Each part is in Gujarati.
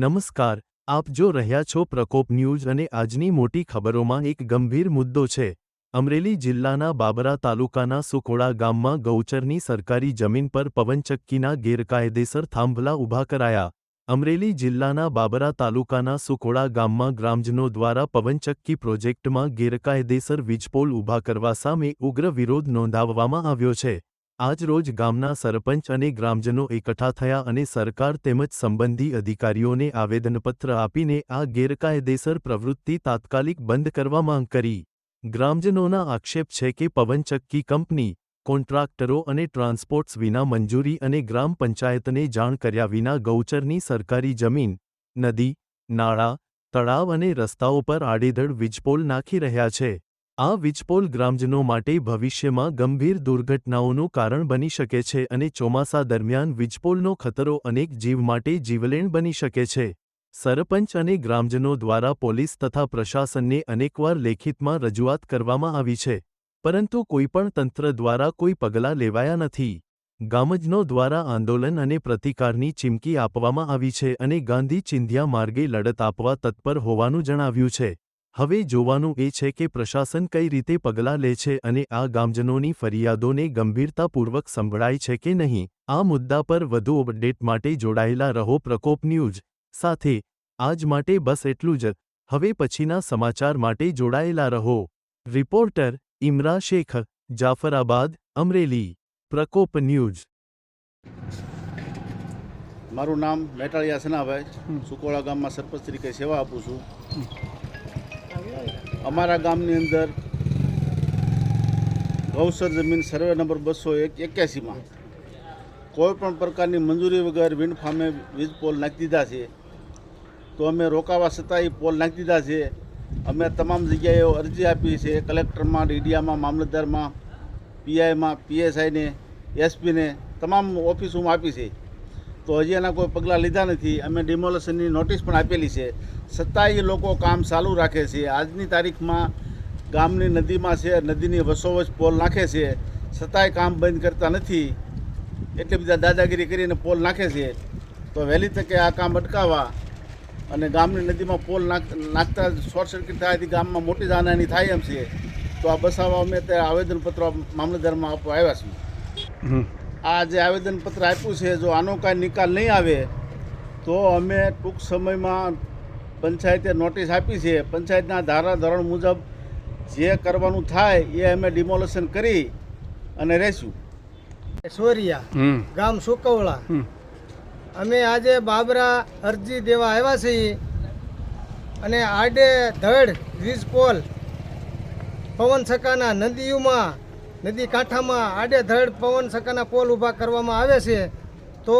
નમસ્કાર, આપ જો રહ્યા છો પ્રકોપ ન્યૂઝ અને આજની મોટી ખબરોમાં એક ગંભીર મુદ્દો છે. અમરેલી જિલ્લાના બાબરા તાલુકાના સુકોડા ગામમાં ગૌચરની સરકારી જમીન પર પવનચક્કીના ગેરકાયદેસર થાંભલા ઊભા કરાયા. અમરેલી જિલ્લાના બાબરા તાલુકાના સુકોડા ગામમાં ગ્રામજનો દ્વારા પવનચક્કી પ્રોજેક્ટમાં ગેરકાયદેસર વીજપોલ ઊભા કરવા સામે ઉગ્ર વિરોધ નોંધાવવામાં આવ્યો છે. આજરોજ ગામના સરપંચ અને ગ્રામજનો એકઠા થયા અને સરકાર તેમજ સંબંધી અધિકારીઓને આવેદનપત્ર આપીને આ ગેરકાયદેસર પ્રવૃત્તિ તાત્કાલિક બંધ કરવા માંગ કરી. ગ્રામજનોના આક્ષેપ છે કે પવનચક્કી કંપની, કોન્ટ્રાક્ટરો અને ટ્રાન્સપોર્ટ્સ વિના મંજૂરી અને ગ્રામ પંચાયતને જાણ કર્યા વિના ગૌચરની સરકારી જમીન, નદી, નાળા, તળાવ અને રસ્તાઓ પર આડેધડ વીજપોલ નાખી રહ્યા છે. આ વીજપોલ ગ્રામજનો માટે ભવિષ્યમાં ગંભીર દુર્ઘટનાઓનું કારણ બની શકે છે અને ચોમાસા દરમિયાન વીજપોલનો ખતરો અનેક જીવ માટે જીવલેણ બની શકે છે. સરપંચ અને ગ્રામજનો દ્વારા પોલીસ તથા પ્રશાસનને અનેકવાર લેખિતમાં રજૂઆત કરવામાં આવી છે, પરંતુ કોઈપણ તંત્ર દ્વારા કોઈ પગલાં લેવાયા નથી. ગામજનો દ્વારા આંદોલન અને પ્રતિકારની ચીમકી આપવામાં આવી છે અને ગાંધી ચિંધ્યા માર્ગે લડત આપવા તત્પર હોવાનું જણાવ્યું છે. હવે જોવાનું એ છે કે પ્રશાસન કઈ રીતે પગલાં લે છે અને આ ગામજનોની ફરિયાદોને ગંભીરતાપૂર્વક સંભળાય છે કે નહીં, આ મુદ્દા પર વધુ અપડેટ માટે જોડાયેલા રહો પ્રકોપ ન્યૂઝ. સાથે, આજ માટે બસ એટલું જ. હવે પછીના સમાચાર માટે જોડાયેલા રહો. રિપોર્ટર, ઇમરા શેખ, જાફરાબાદ, અમરેલી. પ્રકોપ ન્યૂઝ. મારું નામ મેટાળિયા સનાભાઈ. સુકોળા ગામમાં સરપંચ તરીકે સેવા આપું છું. અમારા ગામની અંદર ગૌસર જમીન સર્વે નંબર બસો એક, એક્યાસીમાં કોઈ પણ પ્રકારની મંજૂરી વગર વિન્ડ ફાર્મે વીજ પોલ નાખી દીધા છે. તો અમે રોકાવા છતાં એ પોલ નાખી દીધા છે. અમે તમામ જગ્યાએ અરજી આપી છે. કલેક્ટરમાં, ડીડીઆમાં, મામલતદારમાં, પીઆઈમાં, પીએસઆઈને, એસપીને, તમામ ઓફિસોમાં આપી છે. તો હજી એના કોઈ પગલાં લીધા નથી. અમે ડિમોલેશનની નોટિસ પણ આપેલી છે. છતાંય એ લોકો કામ ચાલુ રાખે છે. આજની તારીખમાં ગામની નદીમાં છે નદીની વસોવચ પોલ નાખે છે. છતાંય કામ બંધ કરતા નથી. એટલે બધા દાદાગીરી કરીને પોલ નાખે છે. તો વહેલી તકે આ કામ અટકાવવા અને ગામની નદીમાં પોલ નાખ નાખતા શોર્ટ સર્કિટ થવાથી ગામમાં મોટી જાનહાની થાય એમ છે. તો આ બસાવવા અમે અત્યારે આવેદનપત્ર મામલતદારમાં આપવા આવ્યા છીએ. આ જે આવેદનપત્ર આપ્યું છે જો આનો કાંઈ નિકાલ નહીં આવે તો અમે ટૂંક સમયમાં પંચાયતે નોટિસ આપી છે. પંચાયતના ધારાધોરણ મુજબ જે કરવાનું થાય એ અમે ડિમોલેશન કરી અને રહેશું. સોરિયા ગામ સુકવળા. અમે આજે બાબરા અરજી દેવા આવ્યા છીએ અને આડે ધડ વીજ પોલ પવન સકાના નદીઓમાં નદી કાંઠામાં આડે ધડ પવન સકાના પોલ ઊભા કરવામાં આવે છે. તો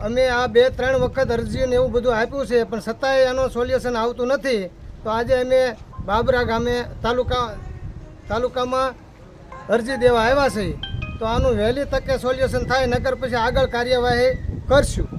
અમે આ બે, ત્રણ વખત અરજીને એવું બધું આપ્યું છે, પણ છતાંય એનો સોલ્યુશન આવતું નથી, તો આજે અમે બાબરા ગામે તાલુકા, તાલુકામાં અરજી દેવા આવ્યા છે. તો આનું વહેલી તકે સોલ્યુશન થાય નગર પછી આગળ કાર્યવાહી કરશું.